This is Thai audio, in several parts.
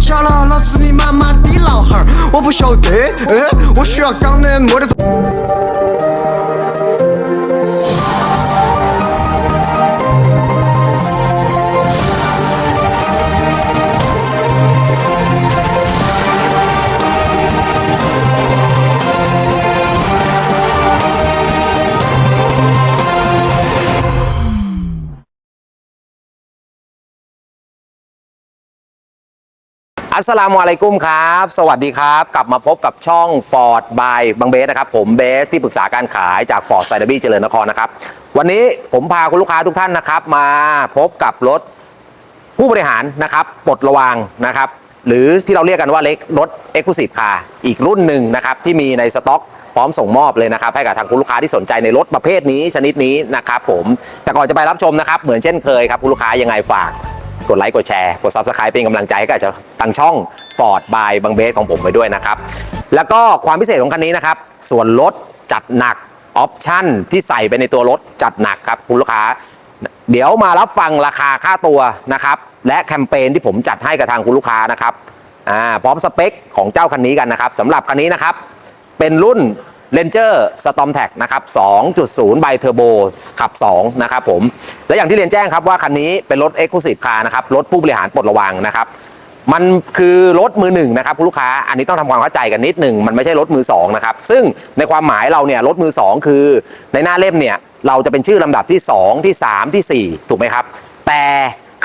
巧了，老子你妈妈的老汉儿，我不晓得，嗯，我需要讲的没得。 อัสสลามุอะลัยกุมครับ สวัสดีครับ กลับมาพบกับช่อง Ford by บางเบสนะครับ ผมเบสที่ปรึกษาการขายจาก Ford ไซด์บี้เจริญนครนะครับ วันนี้ผมพาคุณลูกค้าทุกท่านนะครับ มาพบกับรถผู้บริหารนะครับปลดระวางนะครับ หรือที่เราเรียกกันว่าเล็กรถ e x c l u s i v e Car อีกรุ่นหนึ่งนะครับ ที่มีในสต็อกพร้อมส่งมอบเลยนะครับ ให้กับทางคุณลูกค้าที่สนใจในรถประเภทนี้ชนิดนี้นะครับผมแต่ก่อนจะไปรับชมนะครับเหมือนเช่นเคยครับคุณลูกค้ายังไงฝาก กดไลค์กดแชร์กด Subscribe เป็นกำลังใจให้กับทางช่อง Ford by บางเบสของผมไปด้วยนะครับ แล้วก็ความพิเศษของคันนี้นะครับ ส่วนลดจัดหนักออปชั่นที่ใส่ไปในตัวรถจัดหนักครับคุณลูกค้า เดี๋ยวมารับฟังราคาค่าตัวนะครับ และแคมเปญที่ผมจัดให้กับทางคุณลูกค้านะครับพร้อมสเปคของเจ้าคันนี้กันนะครับสำหรับคันนี้นะครับ เป็นรุ่น Ranger Storm Tag นะครับ 2.0ไบเทอร์โบขับ 2 นะครับผม และอย่างที่เรียนแจ้งครับว่าคันนี้เป็นรถ Exclusive Car นะครับ รถผู้บริหารปลดระวังนะครับ มันคือรถมือหนึ่งนะครับคุณลูกค้า อันนี้ต้องทำความเข้าใจกันนิดหนึ่ง มันไม่ใช่รถมือสองนะครับ ซึ่งในความหมายเราเนี่ยรถมือสองคือในหน้าเล่มเนี่ยเราจะเป็นชื่อลำดับที่ 2 ที่ 3 ที่ 4 ถูกไหมครับ แต่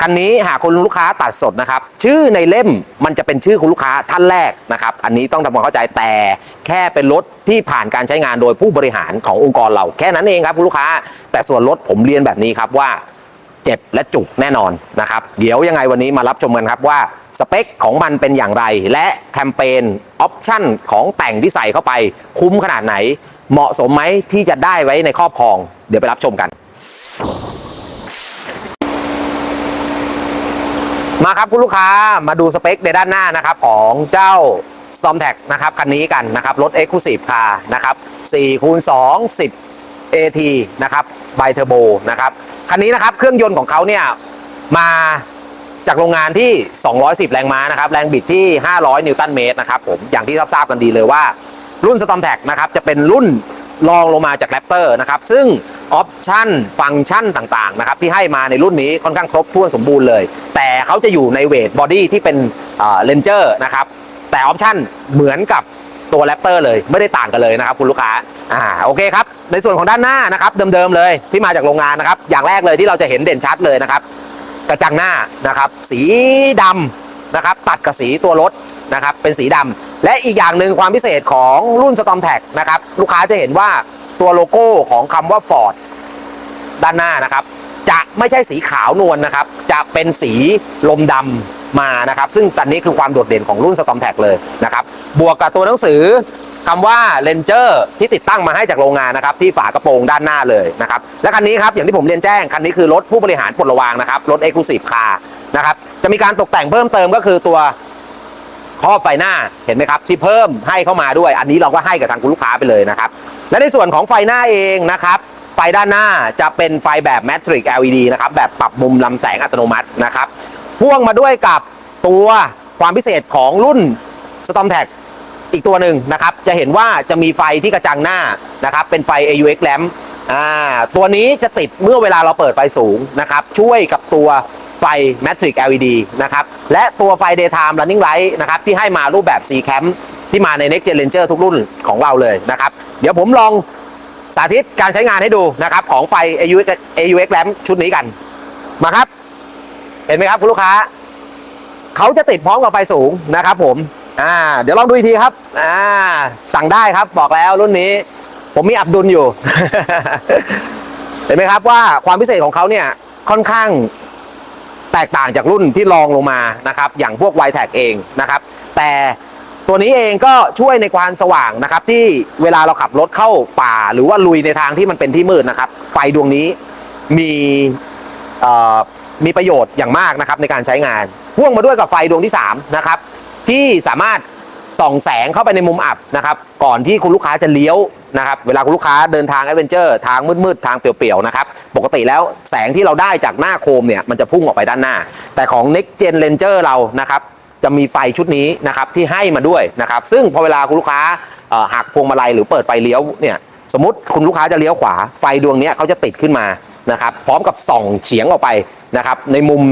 คันนี้หากคุณลูกค้าตัดสดนะครับ ชื่อในเล่มมันจะเป็นชื่อคุณลูกค้าท่านแรกนะครับ อันนี้ต้องทำความเข้าใจแต่แค่เป็นรถที่ผ่านการใช้งานโดยผู้บริหารขององค์กรเรา แค่นั้นเองครับคุณลูกค้า แต่ส่วนรถผมเรียนแบบนี้ครับว่าเจ็บและจุกแน่นอนนะครับ เดี๋ยวยังไงวันนี้มารับชมกันครับว่าสเปคของมันเป็นอย่างไร และแคมเปญออปชั่นของแต่งที่ใส่เข้าไปคุ้มขนาดไหน เหมาะสมไหมที่จะได้ไว้ในครอบครอง เดี๋ยวไปรับชมกัน มาครับคุณลูกค้ามาดูสเปคในด้านหน้านะครับของเจ้า Storm Tag นะครับคันนี้กันนะครับรถ Exclusive Car นะครับ4คูณ2 10 AT นะครับไบเทอร์โบนะครับคันนี้นะครับเครื่องยนต์ของเขาเนี่ยมาจากโรงงานที่ 210 แรงม้านะครับแรงบิดที่ 500 นิวตันเมตรนะครับผมอย่างที่ทราบกันดีเลยว่ารุ่น Storm Tag นะครับจะเป็นรุ่น รองลงมาจาก Raptor นะครับ ซึ่งออปชันฟังก์ชันต่างๆนะครับที่ให้มาในรุ่นนี้ค่อนข้างครบถ้วนสมบูรณ์เลย แต่เขาจะอยู่ในเวทบอดี้ที่เป็นเลนเจอร์นะครับแต่ออปชันเหมือนกับตัวแรปเตอร์เลยไม่ได้ต่างกันเลยนะครับคุณลูกค้าอ่าโอเคครับ ในส่วนของด้านหน้านะครับเดิมๆเลยที่มาจากโรงงานนะครับ อย่างแรกเลยที่เราจะเห็นเด่นชัดเลยนะครับ กระจังหน้านะครับ สีดำ นะครับ ตัดกับสีตัวรถนะครับเป็นสีดำและอีกอย่างหนึ่งความพิเศษของรุ่น Storm Tag นะครับลูกค้าจะเห็นว่าตัวโลโก้ของคำว่า Ford ด้านหน้านะครับ จะไม่ใช่สีขาวนวลนะครับ จะเป็นสีลมดำมานะครับ ซึ่งตอนนี้คือความโดดเด่นของรุ่น Storm Tag เลยนะครับ บวกกับตัวหนังสือ คำว่า Ranger ที่ติดตั้งมาให้จากโรงงานนะครับที่ฝากระโปรงด้านหน้าเลยนะครับและคันนี้ครับอย่างที่ผมเรียนแจ้งคันนี้คือรถผู้บริหารปลดระวางนะครับรถ Exclusive Car นะครับจะมีการตกแต่งเพิ่มเติมก็คือตัวครอบไฟหน้าเห็นไหมครับที่เพิ่มให้เข้ามาด้วย อันนี้เราก็ให้กับทางคุณลูกค้าไปเลยนะครับและในส่วนของไฟหน้าเองนะครับไฟด้านหน้าจะเป็นไฟแบบ Matrix LED นะครับแบบปรับมุมลำแสงอัตโนมัตินะครับพ่วงมาด้วยกับตัวความพิเศษของรุ่น Storm Tag อีก อีกตัวหนึ่งนะครับ จะเห็นว่าจะมีไฟที่กระจังหน้านะครับ เป็นไฟ AUX lamp อ่าตัวนี้จะติดเมื่อเวลาเราเปิดไฟสูงนะครับ ช่วยกับตัวไฟ Matrix LED นะครับ และตัวไฟ Daytime Running Light นะครับ ที่ให้มารูปแบบ C Cam ที่มาใน Next Gen Ranger ทุกรุ่นของเราเลยนะครับ เดี๋ยวผมลองสาธิตการใช้งานให้ดูนะครับ ของไฟ AUX AUX lamp ชุดนี้กัน มาครับ เห็นไหมครับคุณลูกค้า เขาจะติดพร้อมกับไฟสูงนะครับผม อ่า เดี๋ยวลองดูอีกทีครับ อ่า สั่งได้ครับบอกแล้วรุ่นนี้ ผมมีอับดุลอยู่ เห็นไหมครับว่าความพิเศษของเขาเนี่ยค่อนข้างแตกต่างจากรุ่นที่รองลงมานะครับ อย่างพวก y t แทเองนะครับ แต่ตัวนี้เองก็ช่วยในความสว่างนะครับ ที่เวลาเราขับรถเข้าป่า หรือว่าลุยในทางที่มันเป็นที่มืดนะครับ ไฟดวงนี้มีเอ่อมีประโยชน์อย่างมากนะครับในการใช้งานพ่วงมาด้วยกับไฟดวงที่3นะครับ ที่สามารถส่องแสงเข้าไปในมุมอับนะครับก่อนที่คุณลูกค้าจะเลี้ยวนะครับเวลาคุณลูกค้าเดินทางแอดเวนเจอร์ทางมืดๆทางเปลี่ยวๆนะครับปกติแล้วแสงที่เราได้จากหน้าโคมเนี่ยมันจะพุ่งออกไปด้านหน้า แต่ของ Next Gen Ranger เรานะครับจะมีไฟชุดนี้นะครับที่ให้มาด้วยนะครับซึ่งพอเวลาคุณลูกค้าหักพวงมาลัยหรือเปิดไฟเลี้ยวเนี่ยสมมติคุณลูกค้าจะเลี้ยวขวาไฟดวงนี้เขาจะติดขึ้นมานะครับพร้อมกับส่องเฉียงออกไปนะครับในมุม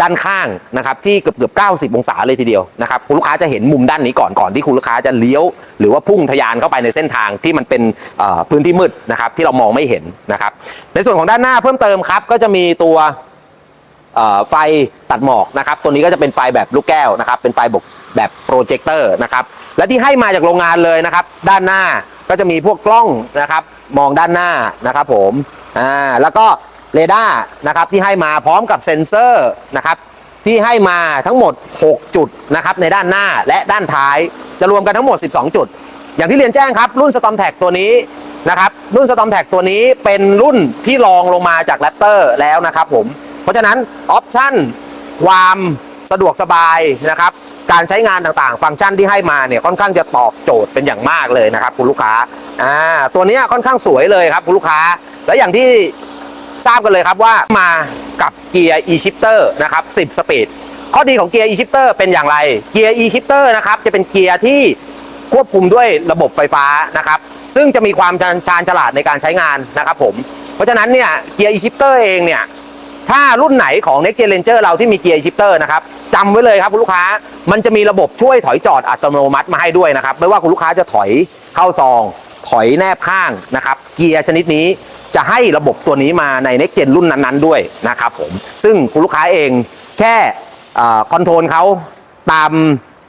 ด้านข้างนะครับที่เกือบเกือบ 90 องศาเลยทีเดียวนะครับคุณลูกค้าจะเห็นมุมด้านนี้ก่อนก่อนที่คุณลูกค้าจะเลี้ยว หรือว่าพุ่งทะยานเข้าไปในเส้นทางที่มันเป็นพื้นที่มืดนะครับที่เรามองไม่เห็นนะครับในส่วนของด้านหน้าเพิ่มเติมครับก็จะมีตัวไฟตัดหมอกนะครับ ตัวนี้ก็จะเป็นไฟแบบลูกแก้วนะครับ เป็นไฟบกแบบโปรเจคเตอร์นะครับ และที่ให้มาจากโรงงานเลยนะครับ ด้านหน้าก็จะมีพวกกล้องนะครับ มองด้านหน้านะครับผม อ่า แล้วก็ เรดาร์นะครับที่ให้มาพร้อมกับเซ็นเซอร์นะครับที่ให้มาทั้งหมด 6 จุดนะครับในด้านหน้าและด้านท้าย จะรวมกันทั้งหมด 12 จุด อย่างที่เรียนแจ้งครับ รุ่น Storm t a g ตัวนี้นะครับรุ่น Storm t a g ตัวนี้เป็นรุ่นที่รองลงมาจาก Raptor แล้วนะครับผม เพราะฉะนั้นออปชั่นความสะดวกสบายนะครับ การใช้งานต่างๆ ฟังก์ชันที่ให้มาเนี่ยค่อนข้างจะตอบโจทย์เป็นอย่างมากเลยนะครับคุณลูกค้าอ่าตัวนี้ค่อนข้างสวยเลยครับคุณลูกค้า และอย่างที่ ทราบกันเลยครับว่ามากับเกียร์ e-shifter นะครับ 10 สปีด ข้อดีของเกียร์ e-shifter เป็นอย่างไร เกียร์ e-shifter นะครับจะเป็นเกียร์ที่ควบคุมด้วยระบบไฟฟ้านะครับ ซึ่งจะมีความชาญฉลาดในการใช้งานนะครับผม เพราะฉะนั้นเนี่ยเกียร์ e-shifter เองเนี่ยถ้ารุ่นไหนของ Next Gen Ranger เราที่มีเกียร์ shifter นะครับจำไว้เลยครับคุณลูกค้ามันจะมีระบบช่วยถอยจอดอัตโนมัติมาให้ด้วยนะครับ ไม่ว่าคุณลูกค้าจะถอยเข้าซอง ถอยแนบข้างนะครับ เกียร์ชนิดนี้จะให้ระบบตัวนี้มาใน Next Gen รุ่นนั้นๆด้วยนะครับผม ซึ่งคุณลูกค้าเองแค่คอนโทรลเขาตาม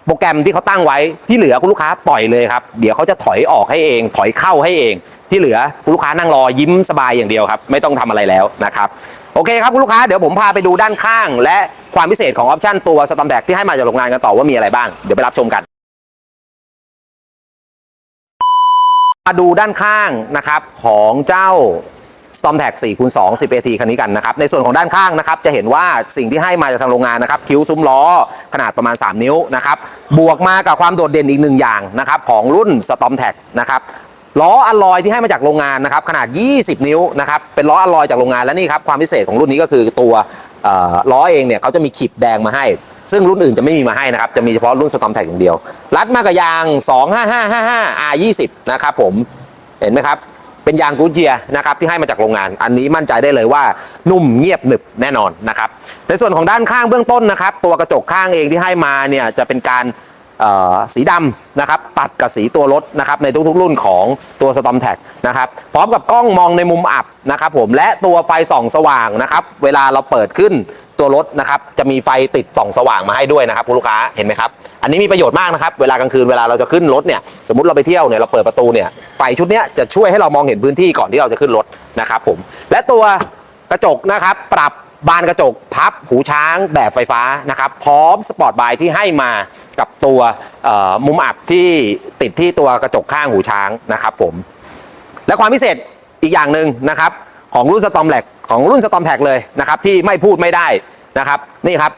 โปรแกรมที่เขาตั้งไว้ที่เหลือคุณลูกค้าปล่อยเลยครับ เดี๋ยวเขาจะถอยออกให้เอง ถอยเข้าให้เอง ที่เหลือคุณลูกค้านั่งรอยิ้มสบายอย่างเดียวครับไม่ต้องทำอะไรแล้วนะครับโอเคครับคุณลูกค้าเดี๋ยวผมพาไปดูด้านข้าง และความพิเศษของออปชั่นตัวสตอมแดกที่ให้มาจากโรงงานกันต่อว่ามีอะไรบ้างเดี๋ยวไปรับชมกัน มาดูด้านข้างนะครับของเจ้า Storm Tag 4คูณ2 10 AT คันนี้กันนะครับ ในส่วนของด้านข้างนะครับ จะเห็นว่าสิ่งที่ให้มาจากทางโรงงานนะครับ คิ้วซุ้มล้อ ขนาดประมาณ 3 นิ้วนะครับ บวกมากับความโดดเด่นอีกหนึ่งอย่างนะครับ ของรุ่น Storm Tag นะครับล้ออลลอยที่ให้มาจากโรงงานนะครับ ขนาด 20 นิ้วนะครับ เป็นล้ออลลอยจากโรงงานและนี่ครับ ความพิเศษของรุ่นนี้ก็คือตัวล้อเองเนี่ยเขาจะมีขีดแดงมาให้ ซึ่งรุ่นอื่นจะไม่มีมาให้นะครับ จะมีเฉพาะรุ่นสตอมแท็กอย่างเดียว รัดมากกับยาง 25555 R20 นะครับผม เห็นไหมครับ เป็นยางกูเจียนะครับที่ให้มาจากโรงงาน อันนี้มั่นใจได้เลยว่านุ่มเงียบหนึบแน่นอนนะครับ ในส่วนของด้านข้างเบื้องต้นนะครับ ตัวกระจกข้างเองที่ให้มาเนี่ยจะเป็นการ สีดำนะครับตัดกับสีตัวรถนะครับในทุกๆรุ่นของตัว Storm t a g นะครับพร้อมกับกล้องมองในมุมอับนะครับผมและตัวไฟส่องสว่างนะครับเวลาเราเปิดขึ้นตัวรถนะครับจะมีไฟติดส่องสว่างมาให้ด้วยนะครับคุณลูกค้าเห็นไหมครับอันนี้มีประโยชน์มากนะครับเวลากลางคืนเวลาเราจะขึ้นรถเนี่ยสมมติเราไปเที่ยวเนี่ยเราเปิดประตูเนี่ยไฟชุดนี้จะช่วยให้เรามองเห็นพื้นที่ก่อนที่เราจะขึ้นรถนะครับผมและตัวกระจกนะครับปรับ บานกระจกพับหูช้างแบบไฟฟ้านะครับพร้อมสปอร์ตบายที่ให้มากับตัวมุมอับที่ติดที่ตัวกระจกข้างหูช้างนะครับผม และความพิเศษอีกอย่างหนึ่งนะครับของรุ่นสตอมแลกของรุ่นสตอมแท็กเลยนะครับที่ไม่พูดไม่ได้นะครับนี่ครับ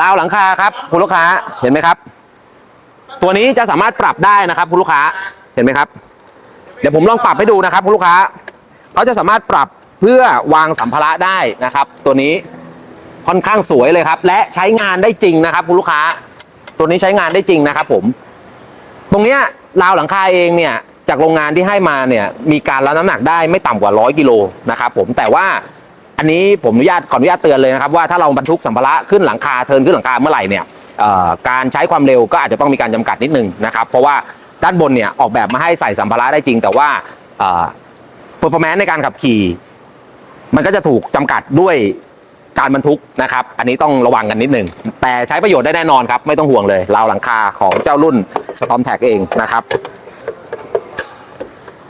ราวหลังคาครับคุณลูกค้าเห็นไหมครับ ตัวนี้จะสามารถปรับได้นะครับคุณลูกค้าเห็นไหมครับ เดี๋ยวผมลองปรับให้ดูนะครับคุณลูกค้าเขาจะสามารถปรับ เพื่อวางสัมภาระได้นะครับ ตัวนี้ค่อนข้างสวยเลยครับ และใช้งานได้จริงนะครับคุณลูกค้า ตัวนี้ใช้งานได้จริงนะครับ ผม ตรงเนี้ยราวหลังคาเองเนี่ยจากโรงงานที่ให้มาเนี่ยมีการรับน้ำหนักได้ไม่ต่ำกว่า 100กิโลนะครับผมแต่ว่าอันนี้ผมอนุญาตขออนุญาตเตือนเลยนะครับว่าถ้าเราบรรทุกสัมภาระขึ้นหลังคาเทินขึ้นหลังคาเมื่อไหร่เนี่ยการใช้ความเร็วก็อาจจะต้องมีการจำกัดนิดนึงนะครับเพราะว่าด้านบนเนี่ยออกแบบมาให้ใส่สัมภาระได้จริง แต่ว่าเอ่อ performance ในการขับขี่ มันก็จะถูกจำกัดด้วยการบรรทุกนะครับ อันนี้ต้องระวังกันนิดนึงแต่ใช้ประโยชน์ได้แน่นอนครับ ไม่ต้องห่วงเลยราวหลังคาของเจ้ารุ่น Storm t a g เองนะครับ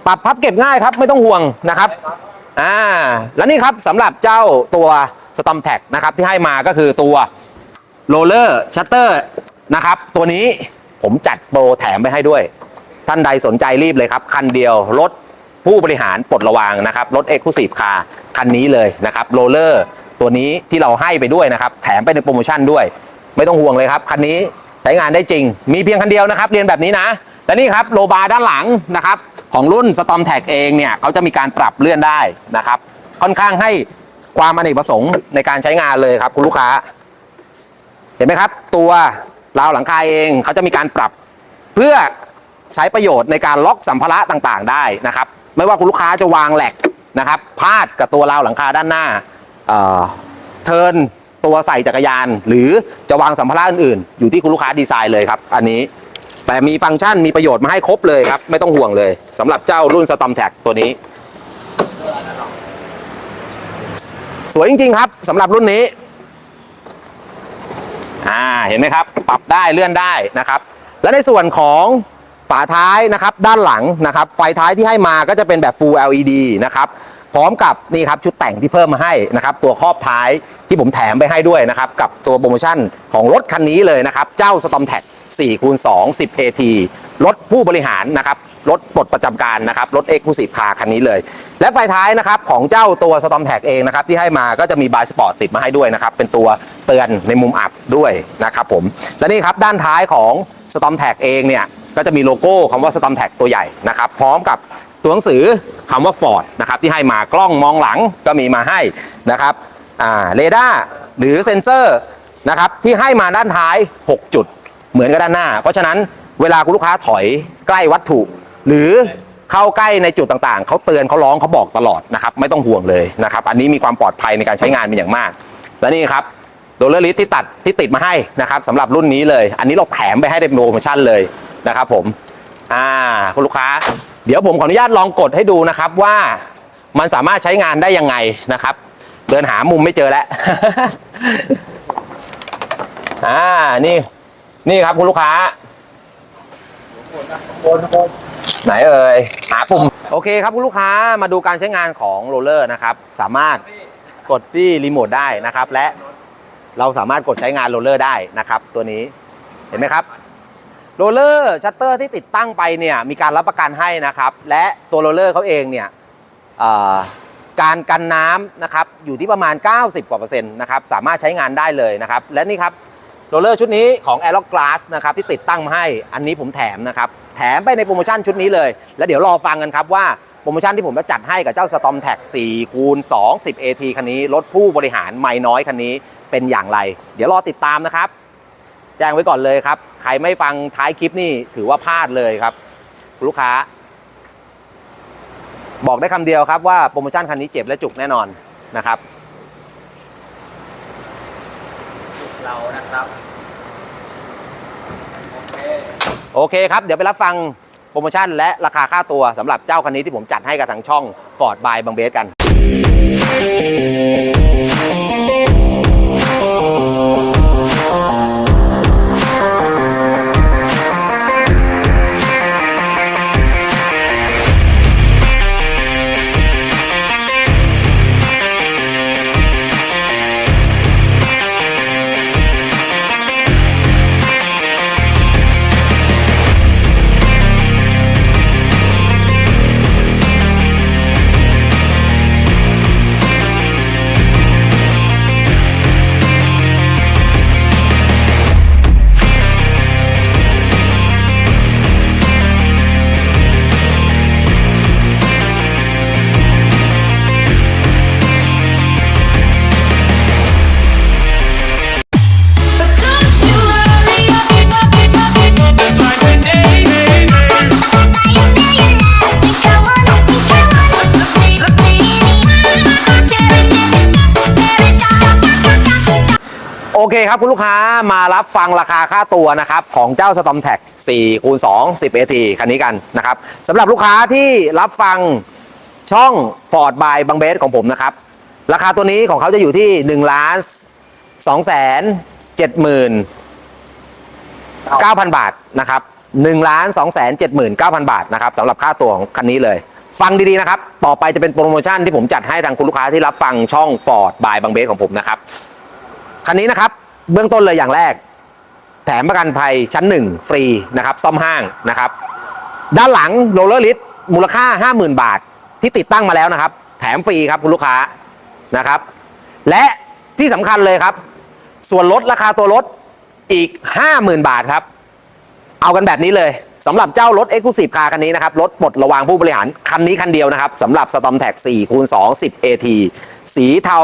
ปรับพับเก็บง่ายครับ ไม่ต้องห่วงนะครับ อ่า แล้วนี่ครับสำหรับเจ้าตัว Storm t a g นะครับที่ให้มาก็คือตัว Roller Shutter นะครับ ตัวนี้ผมจัดโปรแถมไปให้ด้วย ท่านใดสนใจรีบเลยครับ คันเดียวรถผู้บริหารปลดระวางนะครับรถ Exclusive Car คั คันนี้เลยนะครับโรลเลอร์ตัวนี้ที่เราให้ไปด้วยนะครับ แถมไปในโปรโมชั่นด้วย ไม่ต้องห่วงเลยครับ คันนี้ใช้งานได้จริง มีเพียงคันเดียวนะครับ เรียนแบบนี้นะ และนี่ครับโลบาร์ด้านหลังนะครับของรุ่น Storm t a g เองเนี่ยเขาจะมีการปรับเลื่อนได้นะครับ ค่อนข้างให้ความอเนกประสงค์ในการใช้งานเลยครับคุณลูกค้า เห็นไหมครับ ตัวราวหลังคาเองเขาจะมีการปรับ เพื่อใช้ประโยชน์ในการล็อกสัมภาระต่างๆ ได้นะครับ ไม่ว่าคุณลูกค้าจะวางแหลก นะครับพาดกับตัวราวหลังคาด้านหน้าเทินตัวใส่จักรยาน หรือจะวางสัมภาระอื่นๆ อยู่ที่คุณลูกค้าดีไซน์เลยครับ อันนี้แต่มีฟังก์ชันมีประโยชน์มาให้ครบเลยครับ ไม่ต้องห่วงเลยสำหรับเจ้ารุ่นสตอมแท็กตัวนี้ สวยจริง ๆ ครับสำหรับรุ่นนี้อ่าเห็นไหมครับ ปรับได้เลื่อนได้นะครับ และในส่วนของ ฝาท้ายนะครับด้านหลังนะครับไฟท้ายที่ให้มาก็จะเป็นแบบ Full LED นะครับพร้อมกับนี่ครับชุดแต่งที่เพิ่มมาให้นะครับตัวครอบท้ายที่ผมแถมไปให้ด้วยนะครับกับตัวโปรโมชั่นของรถคันนี้เลยนะครับเจ้า Storm t a c 4คูณ2 10 AT รถผู้บริหารนะครับรถปลดประจำการนะครับรถ Exclusive Car คันนี้เลย และไฟท้ายนะครับของเจ้าตัว Storm t a c เองนะครับที่ให้มาก็จะมีบายสปอร์ตติดมาให้ด้วยนะครับเป็นตัวเตือนในมุมอับด้วยนะครับผมและนี่ครับด้านท้ายของ Storm t a c เองเนี่ย ก็จะมีโลโก้คำว่า Storm t a c ตัวใหญ่นะครับพร้อมกับตัวหนังสือคำว่า Ford นะครับที่ให้มากล้องมองหลังก็มีมาให้นะครับอ่าเรดาร์หรือเซ็นเซอร์นะครับที่ให้มาด้านท้าย 6 จุดเหมือนกับด้านหน้า เพราะฉะนั้นเวลาคุณลูกค้าถอยใกล้วัตถุ หรือเข้าใกล้ในจุดต่างๆ เขาเตือนเขาร้องเขาบอกตลอดนะครับไม่ต้องห่วงเลยนะครับอันนี้มีความปลอดภัยในการใช้งานเป็นอย่างมาก และนี่ครับโดลเลอร์ลิสที่ตัดที่ติดมาให้นะครับสำหรับรุ่นนี้เลย อันนี้เราแถมไปให้ในโปรโมชั่นเลย นะครับผมอ่าคุณลูกค้า เดี๋ยวผมขออนุญาตลองกดให้ดูนะครับว่ามันสามารถใช้งานได้ยังไงนะครับ เดินหามุมไม่เจอแล้วอ่านี่นี่ครับคุณลูกค้าไหนเอ่ยหาปุ่มโอเคครับคุณลูกค้ามาดูการใช้งานของโรลเลอร์นะครับ สามารถกดที่รีโมทได้นะครับ และเราสามารถกดใช้งานโรลเลอร์ได้นะครับ ตัวนี้เห็นไหมครับ โรลเลอร์ชัตเตอร์ที่ติดตั้งไปเนี่ยมีการรับประกันให้นะครับ และตัวโรลเลอร์เขาเองเนี่ยการกันน้ำนะครับอยู่ที่ประมาณ 90 กว่าเปอร์เซ็นต์นะครับสามารถใช้งานได้เลยนะครับ และนี่ครับโรลเลอร์ชุดนี้ของ a e r o Glass นะครับที่ติดตั้งมาให้อันนี้ผมแถมนะครับ แถมไปในโปรโมชั่นชุดนี้เลย แล้วเดี๋ยวรอฟังกันครับว่าโปรโมชั่นที่ผมจะจัดให้กับเจ้า Storm t a g 4คูณ2 10 AT คันนี้รถผู้บริหารไม่น้อยคันนี้เป็นอย่างไร เดี๋ยวรอติดตามนะครับ แจ้งไว้ก่อนเลยครับ ใครไม่ฟังท้ายคลิปนี่ถือว่าพลาดเลยครับคุณลูกค้า บอกได้คำเดียวครับว่าโปรโมชั่นคันนี้เจ็บและจุกแน่นอนนะครับเรานะครับ โอเคโอเคครับ เดี๋ยวไปรับฟังโปรโมชั่นและราคาค่าตัวสำหรับเจ้าคันนี้ที่ผมจัดให้กับทางช่อง Ford by บางเบสกัน โอเคครับคุณลูกค้ามารับฟังราคาค่าตัวนะครับของเจ้า Storm t a g 4คูณ2 10 AT คันนี้กันนะครับสำหรับลูกค้าที่รับฟังช่อง Ford by บางเบสของผมนะครับ ราคาตัวนี้ของเขาจะอยู่ที่1ล้าน2แสน7หมื่น9,000 บาทนะครับ1ล้าน2แสน7หมื่น9,000 บาทนะครับสำหรับค่าตัวของคันนี้เลยฟังดีๆนะครับ ต่อไปจะเป็นโปรโมชั่นที่ผมจัดให้ทางคุณลูกค้าที่รับฟังช่อง Ford by บางเบสของผมนะครับ คันนี้นะครับ เบื้องต้นเลยอย่างแรก แถมประกันภัยชั้น 1 ฟรีนะครับ ซ่อมห้างนะครับ ด้านหลังโรลเลอร์ลิสมูลค่า 50,000 บาทที่ติดตั้งมาแล้วนะครับ แถมฟรีครับคุณลูกค้านะครับ และที่สำคัญเลยครับ ส่วนลดราคาตัวรถอีก 50,000 บาทครับ เอากันแบบนี้เลยสำหรับเจ้ารถ Exclusive Car คันนี้นะครับ รถปลดระวางผู้บริหาร คันนี้คันเดียวนะครับสำหรับ Storm Tag 4คูณ2 10 AT สีเทา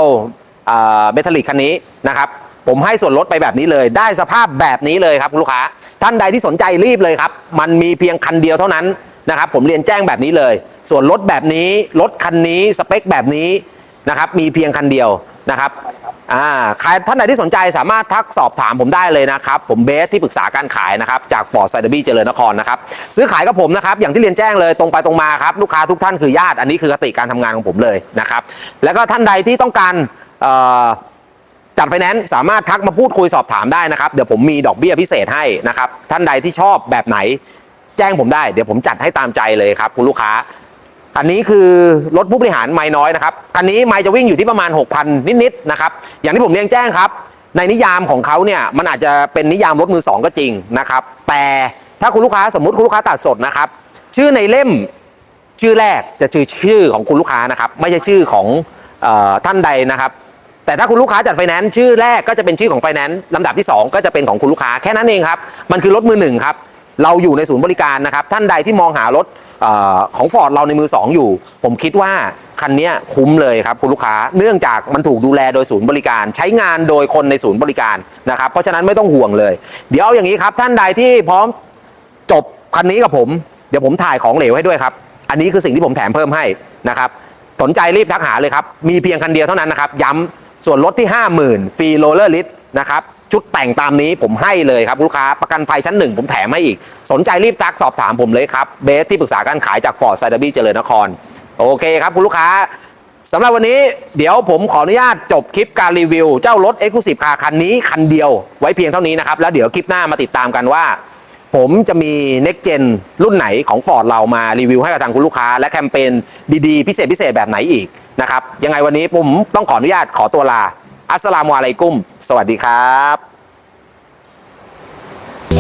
เมทัลลิกคันนี้นะครับผมให้ส่วนลดไปแบบนี้เลย ได้สภาพแบบนี้เลยครับคุณลูกค้า ท่านใดที่สนใจรีบเลยครับ มันมีเพียงคันเดียวเท่านั้นนะครับ ผมเรียนแจ้งแบบนี้เลย ส่วนลดแบบนี้รถคันนี้สเปคแบบนี้นะครับ มีเพียงคันเดียวนะครับ อ่าใครท่านใดที่สนใจสามารถทักสอบถามผมได้เลยนะครับ ผมเบสที่ปรึกษาการขายนะครับ จากฟอร์ดไซเดอร์บี้เจริญนครนะครับ ซื้อขายกับผมนะครับ อย่างที่เรียนแจ้งเลยตรงไปตรงมาครับ ลูกค้าทุกท่านคือญาติ อันนี้คือคติการทำงานของผมเลยนะครับ แล้วก็ท่านใดที่ต้องการจัดไฟแนนซ์สามารถทักมาพูดคุยสอบถามได้นะครับ เดี๋ยวผมมีดอกเบี้ยพิเศษให้นะครับ ท่านใดที่ชอบแบบไหน แจ้งผมได้ เดี๋ยวผมจัดให้ตามใจเลยครับคุณลูกค้า คันนี้คือรถผู้บริหารไม่น้อยนะครับคันนี้ไม่จะวิ่งอยู่ที่ประมาณ 6,000 นิดๆนะครับอย่างที่ผมเรียนแจ้งครับ ในนิยามของเขาเนี่ยมันอาจจะเป็นนิยามรถมือสองก็จริงนะครับแต่ถ้าคุณลูกค้าสมมติคุณลูกค้าตัดสดนะครับ ชื่อในเล่มชื่อแรกจะชื่อชื่อของคุณลูกค้านะครับ ไม่ใช่ชื่อของออท่านใดนะครับ แต่ถ้าคุณลูกค้าจัดไฟแนนซ์ชื่อแรกก็จะเป็นชื่อของไฟแนนซ์ลำดับที่ 2 ก็จะเป็นของคุณลูกค้าแค่นั้นเองครับมันคือรถมือหนึ่งครับ เราอยู่ในศูนย์บริการนะครับ ท่านใดที่มองหารถออของฟอร์ดเราในมือ 2 อยู่ ผมคิดว่าคันนี้คุ้มเลยครับคุณลูกค้า เนื่องจากมันถูกดูแลโดยศูนย์บริการ ใช้งานโดยคนในศูนย์บริการนะครับ เพราะฉะนั้นไม่ต้องห่วงเลย เดี๋ยวเอาอย่างนี้ครับ ท่านใดที่พร้อมจบคันนี้กับผม เดี๋ยวผมถ่ายของเหลวให้ด้วยครับ อันนี้คือสิ่งที่ผมแถมเพิ่มให้นะครับ สนใจรีบทักหาเลยครับ มีเพียงคันเดียวเท่านั้นนะครับ ย้ำส่วนลดที่ 50,000ฟรีโรลเลอร์ลิสนะครับ ชุดแต่งตามนี้ผมให้เลยครับลูกค้าประกันภัยชั้นหนึ่งผมแถมให้อีก สนใจรีบทักสอบถามผมเลยครับเบสที่ปรึกษาการขายจากฟอร์ดไซด์บี้เจริญนคร โอเคครับคุณลูกค้าสำหรับวันนี้เดี๋ยวผมขออนุญาตจบคลิปการรีวิว เจ้ารถ e x c l u s i v e Car คันนี้คันเดียวไว้เพียงเท่านี้นะครับ แล้วเดี๋ยวคลิปหน้ามาติดตามกันว่า ผมจะมี next gen รุ่นไหนของ Ford เรามารีวิวให้กับทางคุณลูกค้า และแคมเปญดีๆ พิเศษพิเศษแบบไหนอีกนะครับยังไงวันนี้ผมต้องขออนุญาตขอตัวลาอัสสลามุอะลัยกุม สวัสดีครับ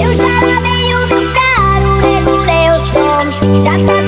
Eu já lavei o meu carro, regulei o som, já tá